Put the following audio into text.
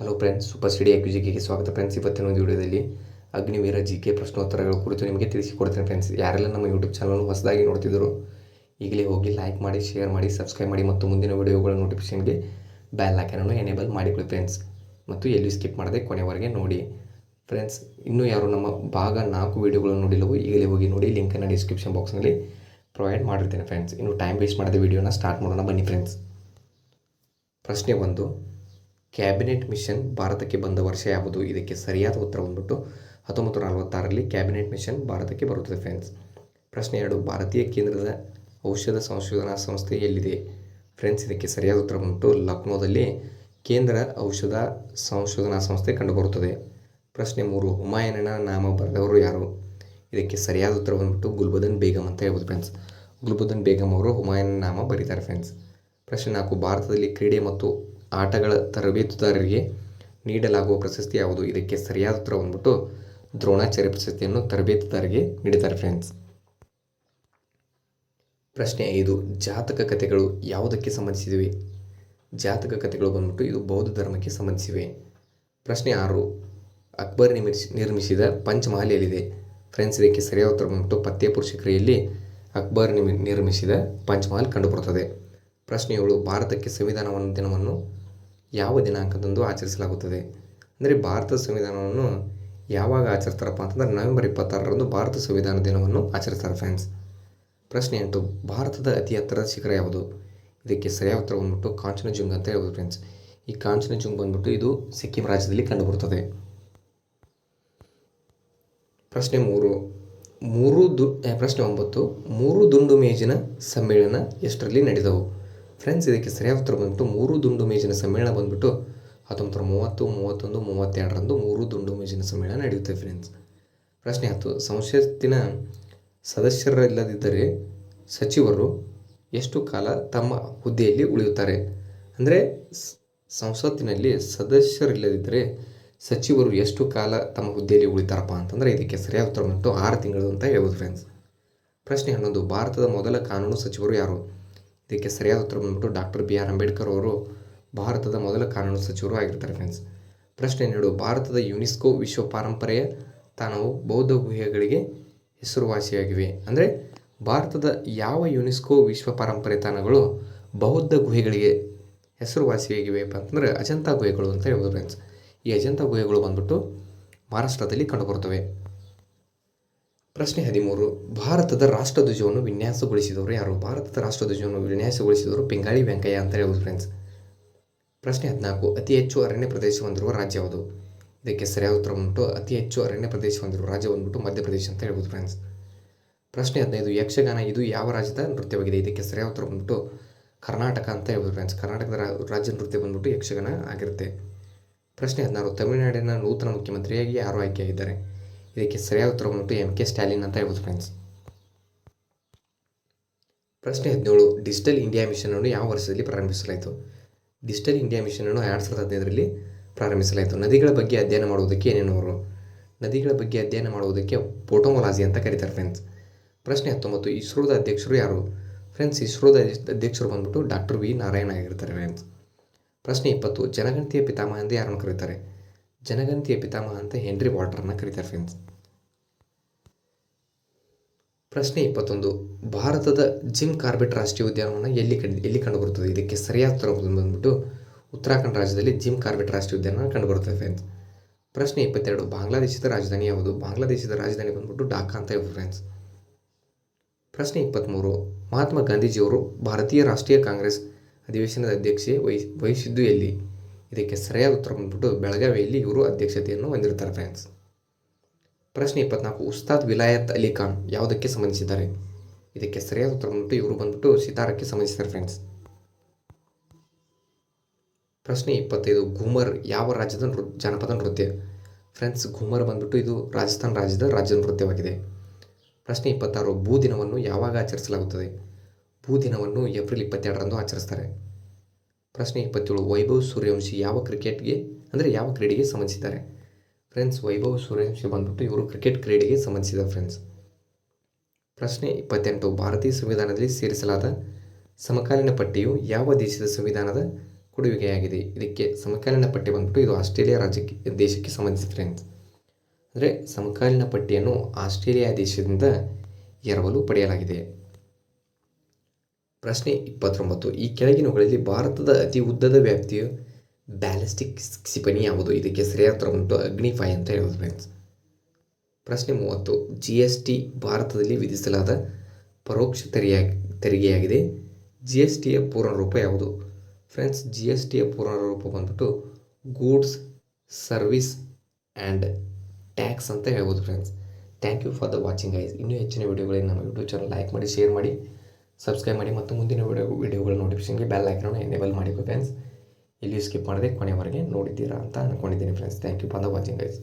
Hello friends super study ಗೆ ಸ್ವಾಗತ friends ಇವತ್ತಿನ ಒಂದು ವಿಡಿಯೋದಲ್ಲಿ ಅಗ್ನಿವೀರ ಜಿ ಕೆ ಪ್ರಶ್ನೋತ್ತರಗಳ ಕುರಿತು ನಿಮಗೆ ತಿಳಿಸಿಕೊಡ್ತೇನೆ ಫ್ರೆಂಡ್ಸ್ ಯಾರೆಲ್ಲ ನಮ್ಮ ಯೂಟ್ಯೂಬ್ ಚಾನಲ್ ಹೊಸದಾಗಿ ನೋಡ್ತಿದ್ದರು ಈಗಲೇ ಹೋಗಿ ಲೈಕ್ ಮಾಡಿ ಶೇರ್ ಮಾಡಿ ಸಬ್ಸ್ಕ್ರೈಬ್ ಮಾಡಿ ಮತ್ತು ಮುಂದಿನ ವಿಡಿಯೋಗಳ ನೋಟಿಫಿಕೇಷನ್ಗೆ ಬ್ಯಾಲ್ ಹಾಕನನ್ನು ಎನೇಬಲ್ ಮಾಡಿಕೊಳ್ಳಿ ಫ್ರೆಂಡ್ಸ್ ಮತ್ತು ಎಲ್ಲಿ ಸ್ಕಿಪ್ ಮಾಡದೆ ಕೊನೆವರೆಗೆ ನೋಡಿ. ಫ್ರೆಂಡ್ಸ್ ಇನ್ನೂ ಯಾರು ನಮ್ಮ ಭಾಗ ನಾಲ್ಕು ವಿಡಿಯೋಗಳನ್ನು ನೋಡಿಲ್ಲವೋ, ಈಗಲೇ ಹೋಗಿ ನೋಡಿ ಲಿಂಕನ್ನು ಡಿಸ್ಕ್ರಿಪ್ಷನ್ ಬಾಕ್ಸ್ನಲ್ಲಿ ಪ್ರೊವೈಡ್ ಮಾಡಿರ್ತೇನೆ ಫ್ರೆಂಡ್ಸ್ ಇನ್ನು ಟೈಮ್ ವೇಸ್ಟ್ ಮಾಡದೆ ವಿಡಿಯೋನ ಸ್ಟಾರ್ಟ್ ಮಾಡೋಣ ಬನ್ನಿ ಫ್ರೆಂಡ್ಸ್ ಪ್ರಶ್ನೆ ಒಂದು ಕ್ಯಾಬಿನೆಟ್ ಮಿಷನ್ ಭಾರತಕ್ಕೆ ಬಂದ ವರ್ಷ ಯಾವುದು? ಇದಕ್ಕೆ ಸರಿಯಾದ ಉತ್ತರ ಬಂದ್ಬಿಟ್ಟು ಹತ್ತೊಂಬತ್ತು ನಲವತ್ತಾರರಲ್ಲಿ ಕ್ಯಾಬಿನೆಟ್ ಮಿಷನ್ ಭಾರತಕ್ಕೆ ಬರುತ್ತದೆ ಫ್ರೆಂಡ್ಸ್. ಪ್ರಶ್ನೆ ಎರಡು, ಭಾರತೀಯ ಕೇಂದ್ರದ ಔಷಧ ಸಂಶೋಧನಾ ಸಂಸ್ಥೆ ಎಲ್ಲಿದೆ? ಫ್ರೆಂಡ್ಸ್, ಇದಕ್ಕೆ ಸರಿಯಾದ ಉತ್ತರ ಬಂದ್ಬಿಟ್ಟು ಲಕ್ನೋದಲ್ಲಿ ಕೇಂದ್ರ ಔಷಧ ಸಂಶೋಧನಾ ಸಂಸ್ಥೆ ಕಂಡುಬರುತ್ತದೆ. ಪ್ರಶ್ನೆ ಮೂರು ಹುಮಾಯನ ನಾಮ ಬರೆದವರು ಯಾರು? ಇದಕ್ಕೆ ಸರಿಯಾದ ಉತ್ತರ ಬಂದ್ಬಿಟ್ಟು ಗುಲ್ಬದನ್ ಬೇಗಮ್ ಅಂತ ಹೇಳ್ಬೋದು ಫ್ರೆಂಡ್ಸ್. ಗುಲ್ಬದನ್ ಬೇಗಮ್ ಅವರು ಹುಮಾಯನ ನಾಮ ಬರೀತಾರೆ ಫ್ರೆಂಡ್ಸ್. ಪ್ರಶ್ನೆ ನಾಲ್ಕು, ಭಾರತದಲ್ಲಿ ಕ್ರೀಡೆ ಮತ್ತು ಆಟಗಳ ತರಬೇತುದಾರರಿಗೆ ನೀಡಲಾಗುವ ಪ್ರಶಸ್ತಿ ಯಾವುದು? ಇದಕ್ಕೆ ಸರಿಯಾದ ಉತ್ತರ ಬಂದ್ಬಿಟ್ಟು ದ್ರೋಣಾಚಾರ್ಯ ಪ್ರಶಸ್ತಿಯನ್ನು ತರಬೇತುದಾರರಿಗೆ ನೀಡಿದ್ದಾರೆ ಫ್ರೆಂಡ್ಸ್ ಪ್ರಶ್ನೆ ಐದು, ಜಾತಕ ಕಥೆಗಳು ಯಾವುದಕ್ಕೆ ಸಂಬಂಧಿಸಿವೆ? ಜಾತಕ ಕಥೆಗಳು ಬಂದ್ಬಿಟ್ಟು ಇದು ಬೌದ್ಧ ಧರ್ಮಕ್ಕೆ ಸಂಬಂಧಿಸಿವೆ. ಪ್ರಶ್ನೆ ಆರು, ಅಕ್ಬರ್ ನಿರ್ಮಿಸಿ, ನಿರ್ಮಿಸಿದ ಪಂಚಮಹಲ್ ಎಲ್ಲಿದೆ ಫ್ರೆಂಡ್ಸ್ ಇದಕ್ಕೆ ಸರಿಯಾದ ಉತ್ತರ ಬಂದ್ಬಿಟ್ಟು ಫತ್ತೇಪುರ್ ಶಿಖರಿಯಲ್ಲಿ ಅಕ್ಬರ್ ನಿರ್ಮಿಸಿದ ಪಂಚಮಹಲ್ ಕಂಡುಬರುತ್ತದೆ. ಪ್ರಶ್ನೆ ಏಳು, ಭಾರತಕ್ಕೆ ಸಂವಿಧಾನವನ್ನು, ದಿನವನ್ನು ಯಾವ ದಿನಾಂಕದಂದು ಆಚರಿಸಲಾಗುತ್ತದೆ? ಅಂದರೆ ಭಾರತ ಸಂವಿಧಾನವನ್ನು ಯಾವಾಗ ಆಚರಿಸ್ತಾರಪ್ಪ ಅಂತಂದರೆ ನವೆಂಬರ್ ಇಪ್ಪತ್ತಾರರಂದು ಭಾರತ ಸಂವಿಧಾನ ದಿನವನ್ನು ಆಚರಿಸ್ತಾರೆ ಫ್ರೆಂಡ್ಸ್ ಪ್ರಶ್ನೆ ಎಂಟು, ಭಾರತದ ಅತಿ ಎತ್ತರದ ಶಿಖರ ಯಾವುದು? ಇದಕ್ಕೆ ಸರಿಯಾದ ಉತ್ತರ ಬಂದ್ಬಿಟ್ಟು ಕಾಂಚನಜುಂಗ್ ಅಂತ ಹೇಳ್ಬೋದು ಫ್ರೆಂಡ್ಸ್ ಈ ಕಾಂಚನಜುಂಗ್ ಬಂದ್ಬಿಟ್ಟು ಇದು ಸಿಕ್ಕಿಂ ರಾಜ್ಯದಲ್ಲಿ ಕಂಡುಬರುತ್ತದೆ. ಪ್ರಶ್ನೆ ಮೂರು ಮೂರು ದು, ಪ್ರಶ್ನೆ ಒಂಬತ್ತು, ಮೂರು ದುಂಡು ಮೇಜಿನ ಸಮ್ಮೇಳನ ಎಷ್ಟರಲ್ಲಿ ನಡೆದವು? ಫ್ರೆಂಡ್ಸ್ ಇದಕ್ಕೆ ಸರಿಯಾದ ಉತ್ತರ ಬಂದ್ಬಿಟ್ಟು ಮೂರು ದುಂಡು ಮೇಜಿನ ಸಮ್ಮೇಳನ ಬಂದ್ಬಿಟ್ಟು ಹತ್ತೊಂಬತ್ತು ಮೂವತ್ತು, ಮೂವತ್ತೊಂದು, ಮೂವತ್ತೆರಡರಂದು ಮೂರು ದುಂಡು ಮೇಜಿನ ಸಮ್ಮೇಳನ ನಡೆಯುತ್ತೆ ಫ್ರೆಂಡ್ಸ್ ಪ್ರಶ್ನೆ ಹತ್ತು ಸಂಸತ್ತಿನ ಸದಸ್ಯರಿಲ್ಲದಿದ್ದರೆ ಸಚಿವರು ಎಷ್ಟು ಕಾಲ ತಮ್ಮ ಹುದ್ದೆಯಲ್ಲಿ ಉಳಿಯುತ್ತಾರೆ? ಅಂದರೆ ಸಂಸತ್ತಿನಲ್ಲಿ ಸದಸ್ಯರಿಲ್ಲದಿದ್ದರೆ ಸಚಿವರು ಎಷ್ಟು ಕಾಲ ತಮ್ಮ ಹುದ್ದೆಯಲ್ಲಿ ಉಳಿತಾರಪ್ಪ ಅಂತಂದರೆ ಇದಕ್ಕೆ ಸರಿಯಾದ ಉತ್ತರ ಬಂದ್ಬಿಟ್ಟು ಆರು ತಿಂಗಳು ಅಂತ ಹೇಳ್ಬೋದು ಫ್ರೆಂಡ್ಸ್ ಪ್ರಶ್ನೆ ಹನ್ನೊಂದು, ಭಾರತದ ಮೊದಲ ಕಾನೂನು ಸಚಿವರು ಯಾರು? ಇದಕ್ಕೆ ಸರಿಯಾದ ಉತ್ತರ ಬಂದ್ಬಿಟ್ಟು ಡಾಕ್ಟರ್ ಬಿ ಆರ್ ಅಂಬೇಡ್ಕರ್ ಅವರು ಭಾರತದ ಮೊದಲ ಕಾನೂನು ಸಚಿವರು ಆಗಿರ್ತಾರೆ ಫ್ರೆಂಡ್ಸ್ ಪ್ರಶ್ನೆ ನೀಡು, ಭಾರತದ ಯುನೆಸ್ಕೋ ವಿಶ್ವ ಪಾರಂಪರೆಯ ತಾಣವು ಬೌದ್ಧ ಗುಹೆಗಳಿಗೆ ಹೆಸರುವಾಸಿಯಾಗಿವೆ. ಅಂದರೆ ಭಾರತದ ಯಾವ ಯುನೆಸ್ಕೋ ವಿಶ್ವ ಪಾರಂಪರೆ ತಾಣಗಳು ಬೌದ್ಧ ಗುಹೆಗಳಿಗೆ ಹೆಸರುವಾಸಿಯಾಗಿವೆಪ್ಪ ಅಂತಂದರೆ ಅಜಂತಾ ಗುಹೆಗಳು ಅಂತ ಹೇಳ್ಬೋದು ಫ್ರೆಂಡ್ಸ್ ಈ ಅಜಂತಾ ಗುಹೆಗಳು ಬಂದ್ಬಿಟ್ಟು ಮಹಾರಾಷ್ಟ್ರದಲ್ಲಿ ಕಂಡುಬರುತ್ತವೆ. ಪ್ರಶ್ನೆ ಹದಿಮೂರು, ಭಾರತದ ರಾಷ್ಟ್ರಧ್ವಜವನ್ನು ವಿನ್ಯಾಸಗೊಳಿಸಿದವರು ಯಾರು? ಭಾರತದ ರಾಷ್ಟ್ರಧ್ವಜವನ್ನು ವಿನ್ಯಾಸಗೊಳಿಸಿದವರು ಪಿಂಗಾಳಿ ವೆಂಕಯ್ಯ ಅಂತ ಹೇಳ್ಬೋದು ಫ್ರೆಂಡ್ಸ್ ಪ್ರಶ್ನೆ ಹದಿನಾಲ್ಕು, ಅತಿ ಹೆಚ್ಚು ಅರಣ್ಯ ಪ್ರದೇಶ ಹೊಂದಿರುವ ರಾಜ್ಯ ಯಾವುದು? ಇದಕ್ಕೆ ಸರಿಯಾದ ಉತ್ತರ ಬಂದ್ಬಿಟ್ಟು ಅತಿ ಹೆಚ್ಚು ಅರಣ್ಯ ಪ್ರದೇಶ ಹೊಂದಿರುವ ರಾಜ್ಯ ಬಂದ್ಬಿಟ್ಟು ಮಧ್ಯಪ್ರದೇಶ ಅಂತ ಹೇಳ್ಬೋದು ಫ್ರೆಂಡ್ಸ್ ಪ್ರಶ್ನೆ ಹದಿನೈದು ಯಕ್ಷಗಾನ ಇದು ಯಾವ ರಾಜ್ಯದ ನೃತ್ಯವಾಗಿದೆ? ಇದಕ್ಕೆ ಸರಿಯಾದ ಉತ್ತರ ಬಂದ್ಬಿಟ್ಟು ಕರ್ನಾಟಕ ಅಂತ ಹೇಳ್ಬೋದು ಫ್ರೆಂಡ್ಸ್ ಕರ್ನಾಟಕದ ರಾಜ್ಯ ನೃತ್ಯ ಬಂದ್ಬಿಟ್ಟು ಯಕ್ಷಗಾನ ಆಗಿರುತ್ತೆ. ಪ್ರಶ್ನೆ ಹದಿನಾರು, ತಮಿಳುನಾಡಿನ ನೂತನ ಮುಖ್ಯಮಂತ್ರಿಯಾಗಿ ಯಾರು ಆಯ್ಕೆಯಾಗಿದ್ದಾರೆ? ಇದಕ್ಕೆ ಸರಿಯಾದ ಉತ್ತರ ಬಂದ್ಬಿಟ್ಟು ಎಂ ಕೆ ಸ್ಟ್ಯಾಲಿನ್ ಅಂತ ಹೇಳ್ಬೋದು ಫ್ರೆಂಡ್ಸ್ ಪ್ರಶ್ನೆ ಹದಿನೇಳು ಡಿಜಿಟಲ್ ಇಂಡಿಯಾ ಮಿಷನನ್ನು ಯಾವ ವರ್ಷದಲ್ಲಿ ಪ್ರಾರಂಭಿಸಲಾಯಿತು? ಡಿಜಿಟಲ್ ಇಂಡಿಯಾ ಮಿಷನನ್ನು ಎರಡು ಸಾವಿರದ ಹದಿನೈದರಲ್ಲಿ ಪ್ರಾರಂಭಿಸಲಾಯಿತು. ನದಿಗಳ ಬಗ್ಗೆ ಅಧ್ಯಯನ ಮಾಡುವುದಕ್ಕೆ ಅವರು? ನದಿಗಳ ಬಗ್ಗೆ ಅಧ್ಯಯನ ಮಾಡುವುದಕ್ಕೆ ಪೋಟೋಮೊಲಾಜಿ ಅಂತ ಕರೀತಾರೆ ಫ್ರೆಂಡ್ಸ್ ಪ್ರಶ್ನೆ ಹತ್ತೊಂಬತ್ತು, ಇಸ್ರೋದ ಅಧ್ಯಕ್ಷರು ಯಾರು? ಫ್ರೆಂಡ್ಸ್ ಇಸ್ರೋದ ಅಧ್ಯಕ್ಷರು ಬಂದ್ಬಿಟ್ಟು ಡಾಕ್ಟರ್ ವಿ ನಾರಾಯಣ ಆಗಿರ್ತಾರೆ ಫ್ರೆಂಡ್ಸ್ ಪ್ರಶ್ನೆ ಇಪ್ಪತ್ತು, ಜನಗಣತಿಯ ಪಿತಾಮಹ ಎಂದು ಯಾರನ್ನು ಕರೀತಾರೆ? ಜನಗಣತಿಯ ಪಿತಾಮಹ ಅಂತ ಹೆನ್ರಿ ವಾಟರ್ನ ಕರೀತಾರೆ ಫ್ರೆಂಡ್ಸ್ ಪ್ರಶ್ನೆ ಇಪ್ಪತ್ತೊಂದು. ಭಾರತದ ಜಿಮ್ ಕಾರ್ಬೆಟ್ ರಾಷ್ಟ್ರೀಯ ಉದ್ಯಾನವನ ಎಲ್ಲಿ ಕಂಡು, ಎಲ್ಲಿ ಕಂಡುಬರುತ್ತದೆ? ಇದಕ್ಕೆ ಸರಿಯಾದ ಉತ್ತರ ಬಂದ್ಬಿಟ್ಟು ಉತ್ತರಾಖಂಡ್ ರಾಜ್ಯದಲ್ಲಿ ಜಿಮ್ ಕಾರ್ಬೆಟ್ ರಾಷ್ಟ್ರೀಯ ಉದ್ಯಾನವನ ಕಂಡುಬರುತ್ತದೆ ಫ್ರೆಂಡ್ಸ್. ಪ್ರಶ್ನೆ ಇಪ್ಪತ್ತೆರಡು. ಬಾಂಗ್ಲಾದೇಶದ ರಾಜಧಾನಿ ಯಾವುದು? ಬಾಂಗ್ಲಾದೇಶದ ರಾಜಧಾನಿ ಬಂದ್ಬಿಟ್ಟು ಢಾಕಾ ಅಂತ ಹೇಳ್ಬೋದು ಫ್ರೆಂಡ್ಸ್. ಪ್ರಶ್ನೆ ಇಪ್ಪತ್ತ್ಮೂರು ಮಹಾತ್ಮ ಗಾಂಧೀಜಿಯವರು ಭಾರತೀಯ ರಾಷ್ಟ್ರೀಯ ಕಾಂಗ್ರೆಸ್ ಅಧಿವೇಶನದ ಅಧ್ಯಕ್ಷೆ ವಹಿ, ವಹಿಸಿದ್ದು ಎಲ್ಲಿ? ಇದಕ್ಕೆ ಸರಿಯಾದ ಉತ್ತರ ಬಂದ್ಬಿಟ್ಟು ಬೆಳಗಾವಿಯಲ್ಲಿ ಇವರು ಅಧ್ಯಕ್ಷತೆಯನ್ನು ಹೊಂದಿರ್ತಾರೆ ಫ್ರೆಂಡ್ಸ್. ಪ್ರಶ್ನೆ ಇಪ್ಪತ್ನಾಲ್ಕು, ಉಸ್ತಾದ್ ವಿಲಾಯತ್ ಅಲಿ ಖಾನ್ ಯಾವುದಕ್ಕೆ ಸಂಬಂಧಿಸಿದ್ದಾರೆ? ಇದಕ್ಕೆ ಸರಿಯಾದ ಉತ್ತರ ಬಂದ್ಬಿಟ್ಟು ಇವರು ಬಂದ್ಬಿಟ್ಟು ಸಿತಾರಕ್ಕೆ ಸಂಬಂಧಿಸಿದ್ದಾರೆ ಫ್ರೆಂಡ್ಸ್ ಪ್ರಶ್ನೆ ಇಪ್ಪತ್ತೈದು, ಘೂಮರ್ ಯಾವ ರಾಜ್ಯದ ನೃ, ಜಾನಪದ ನೃತ್ಯ? ಫ್ರೆಂಡ್ಸ್ ಘೂಮರ್ ಬಂದ್ಬಿಟ್ಟು ಇದು ರಾಜಸ್ಥಾನ್ ರಾಜ್ಯದ ರಾಜ್ಯ ನೃತ್ಯವಾಗಿದೆ. ಪ್ರಶ್ನೆ ಇಪ್ಪತ್ತಾರು ಭೂ ದಿನವನ್ನು ಯಾವಾಗ ಆಚರಿಸಲಾಗುತ್ತದೆ? ಭೂ ದಿನವನ್ನು ಏಪ್ರಿಲ್ ಇಪ್ಪತ್ತೆರಡರಂದು ಆಚರಿಸ್ತಾರೆ. ಪ್ರಶ್ನೆ ಇಪ್ಪತ್ತೇಳು, ವೈಭವ್ ಸೂರ್ಯವಂಶಿ ಯಾವ ಕ್ರಿಕೆಟ್ಗೆ ಅಂದರೆ ಯಾವ ಕ್ರೀಡೆಗೆ ಸಂಬಂಧಿಸಿದ್ದಾರೆ? ಫ್ರೆಂಡ್ಸ್, ವೈಭವ್ ಸೂರ್ಯವಂಶಿ ಬಂದ್ಬಿಟ್ಟು ಇವರು ಕ್ರಿಕೆಟ್ ಕ್ರೀಡೆಗೆ ಸಂಬಂಧಿಸಿದ ಫ್ರೆಂಡ್ಸ್. ಪ್ರಶ್ನೆ ಇಪ್ಪತ್ತೆಂಟು, ಭಾರತೀಯ ಸಂವಿಧಾನದಲ್ಲಿ ಸೇರಿಸಲಾದ ಸಮಕಾಲೀನ ಪಟ್ಟಿಯು ಯಾವ ದೇಶದ ಸಂವಿಧಾನದ ಕೊಡುಗೆಯಾಗಿದೆ ಇದಕ್ಕೆ ಸಮಕಾಲೀನ ಪಟ್ಟಿ ಬಂದ್ಬಿಟ್ಟು ಇದು ಆಸ್ಟ್ರೇಲಿಯಾ ರಾಜ್ಯಕ್ಕೆ, ದೇಶಕ್ಕೆ ಸಂಬಂಧಿಸಿದ ಫ್ರೆಂಡ್ಸ್. ಅಂದರೆ ಸಮಕಾಲೀನ ಪಟ್ಟಿಯನ್ನು ಆಸ್ಟ್ರೇಲಿಯಾ ದೇಶದಿಂದ ಎರವಲು ಪಡೆಯಲಾಗಿದೆ. ಪ್ರಶ್ನೆ ಇಪ್ಪತ್ತೊಂಬತ್ತು, ಈ ಕೆಳಗಿನವುಗಳಲ್ಲಿ ಭಾರತದ ಅತಿ ಉದ್ದದ ವ್ಯಾಪ್ತಿಯ ಬ್ಯಾಲಿಸ್ಟಿಕ್ ಕ್ಷಿಪಣಿ ಯಾವುದು? ಇದಕ್ಕೆ ಸರಿಯಾದ ಉಂಟು. ಅಗ್ನಿಫೈ ಅಂತ ಹೇಳೋದು ಫ್ರೆಂಡ್ಸ್ ಪ್ರಶ್ನೆ ಮೂವತ್ತು. ಜಿ ಎಸ್ ಟಿ ಭಾರತದಲ್ಲಿ ವಿಧಿಸಲಾದ ಪರೋಕ್ಷ ತೆರಿಗೆ ತೆರಿಗೆಯಾಗಿದೆ. ಜಿ ಎಸ್ ಟಿಯ ಪೂರ್ಣ ರೂಪ ಯಾವುದು? ಫ್ರೆಂಡ್ಸ್ ಜಿ ಎಸ್ ಟಿಯ ಪೂರ್ಣ ರೂಪ ಬಂದ್ಬಿಟ್ಟು ಗೂಡ್ಸ್, ಸರ್ವಿಸ್ ಆ್ಯಂಡ್ ಟ್ಯಾಕ್ಸ್ ಅಂತ ಹೇಳ್ಬೋದು friends thank you for the watching eyes ಇನ್ನೂ ಹೆಚ್ಚಿನ ವೀಡಿಯೋಗಳಿಗೆ ನಮ್ಮ ಯೂಟ್ಯೂಬ್ ಚಾನಲ್ ಲೈಕ್ ಮಾಡಿ ಶೇರ್ ಮಾಡಿ ಸಬ್ಸ್ಕ್ರೈಬ್ ಮಾಡಿ, ಮತ್ತು ಮುಂದಿನ ವೀಡಿಯೋ ವೀಡಿಯೋಗಳ ನೋಟಿಫಿಕೇಷನ್ಗೆ ಬೆಲ್ ಐಕನ್ ಎನೇಬಲ್ ಮಾಡಿ ಫ್ರೆಂಡ್ಸ್ ಇಲ್ಲಿ ಸ್ಕಿಪ್ ಮಾಡದೆ ಕೊನೆವರೆಗೆ ನೋಡಿದ್ದೀರಾ ಅಂತ ಅಂದ್ಕೊಂಡಿದ್ದೀನಿ friends thank you for the watching eyes